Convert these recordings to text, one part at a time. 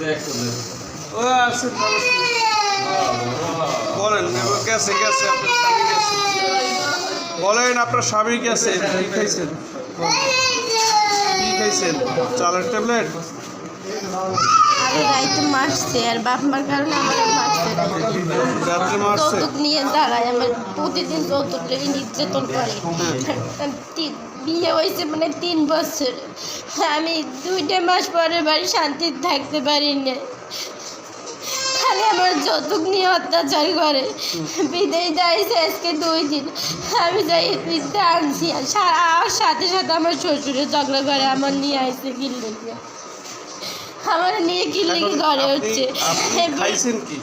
ও, আছে বলেন গেছে গেছে, আপনার স্বামী গেছে। বলেন, আপনার স্বামী গেছে। কি খাইছেন? কি খাইছেন? চালের ট্যাবলেট? রাইতে মারছে আর বাপ মার কারণে আমার মারছে যৌতুক নিয়ে দাঁড়ায় আমার প্রতিদিন যৌতুক লেগে নির্যাতন করে। বিয়ে হয়েছে মানে তিন বছর। আমি দুইটা মাস পরে বাড়ি শান্তিতে থাকতে পারি না খালি আমার যৌতুক নিয়ে অত্যাচার করে। বিদেশ যাইছে আজকে দুই দিন। আমি যাই আনছি আর সাথে সাথে আমার শ্বশুরে ঝগড়া করে আমার নিয়ে আসছে কিনলে আমার নিয়ে কি কি ঘরে হচ্ছে? খাইছেন কি?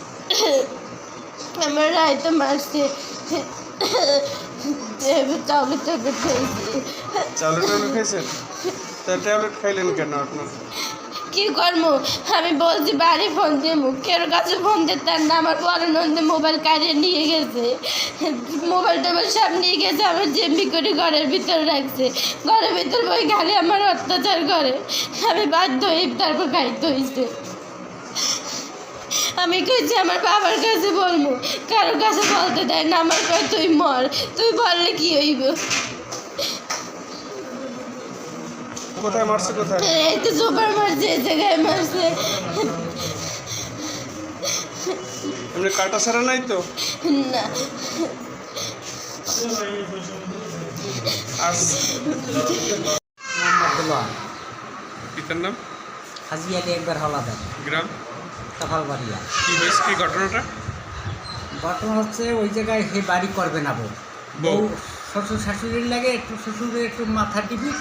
আমার রায়তো মারছে। চাউলে ট্যাবলেট খেয়েছি ট্যাবলেট ট্যাবলেট খাইলেন কেন আপনার? কি করব? আমি বলছি, বাড়ি ফোন দিয়ে মুখের কাছে ফোন দিতাম না, আমার বড় নন্দে মোবাইল কাটিয়ে নিয়ে গেছে। মোবাইল টোবাইল সব নিয়ে গেছে, আমার জেম্বি করে ঘরের ভিতরে রাখছে। ঘরের ভিতর বই খালি আমার অত্যাচার করে। আমি বাধ্য হয়ে তারপর খাইতে হয়েছে আমি কইছি, আমার বাবার কাছে বলব কারোর কাছে বলতে দেয় না, আমার তুই মর। তুই বললে কি হইব? কোথায় মারছে কোথায়? এই তো সুপার মারছে এই জায়গায় মারছে। এমনি কাটা ছাড়া নাই তো? না। আর পিতার নাম? হাজি আলী একবার হলাদার গ্রাম? তফালবাড়িয়া। কি হয়েছে কি ঘটনাটা? ঘটনা হচ্ছে ওই জায়গায় হে বাড়ি করবে না বউ। বউ। শ্বশুর শাশুড়ির লাগে একটু শ্বশুরের একটু মাথা টিপি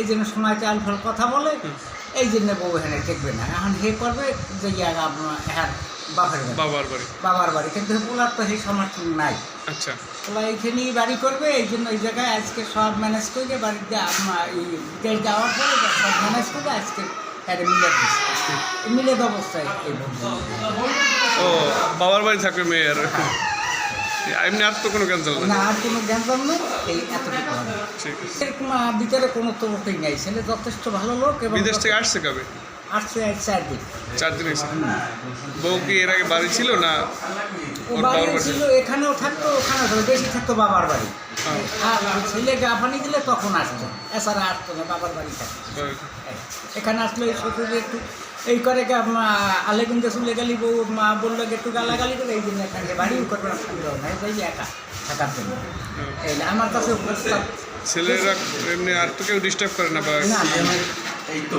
এই জন্য সময় চাল ফল কথা বলে এই জন্য বউ এখানে দেখবে না। এখন হে করবে যে আপনার হ্যাঁ বাপের বাড়ি। বাবার বাড়ি। বাবার বাড়ি। কিন্তু পোলার তো সেই সমর্থন নাই। আচ্ছা। পোলা এইখানেই বাড়ি করবে এই জন্য ওই জায়গায় আজকে সব ম্যানেজ করে বাড়িতে আপনার এই বিদেশ যাওয়ার পরে সব ম্যানেজ করে আজকে একটা মিলে মিলে অবস্থায় ও বাবার বাড়ি থাকবে মেয়ের। এমনি আর তো কোনো ক্যান্সেল না না আর কোনো জ্ঞান নেই এই এতটুকু। ঠিক আছে। আহ, ভিতরে কোনো তরফই নেই ছেলে যথেষ্ট ভালো লোক এবং বিদেশ থেকে আসছে কবে? আসছে চার দিন। চার দিন এসে বউ কি এর আগে বাড়ি ছিল না ছিল এখানেও থাকতো ওখানেও থাকতো বেশি থাকতো বাবার বাড়ি। ছেলে গাফানি দিলে তখন আসতো। এছাড়া আসতো না বাবার বাড়ি থাকতো এখানে আসলে এই শ্বশুরে একটু এই করে আলেগুন্দে চলে গেলি বউ মা বলল একটু গালাগালি করে এই জন্য এখানে বাড়িও করবে না সুবিধাও নাই যাই একা থাকার জন্য। এই না, আমার কাছে ছেলেরা এমনি আর তো কেউ ডিস্টার্ব করে না বা এই তো।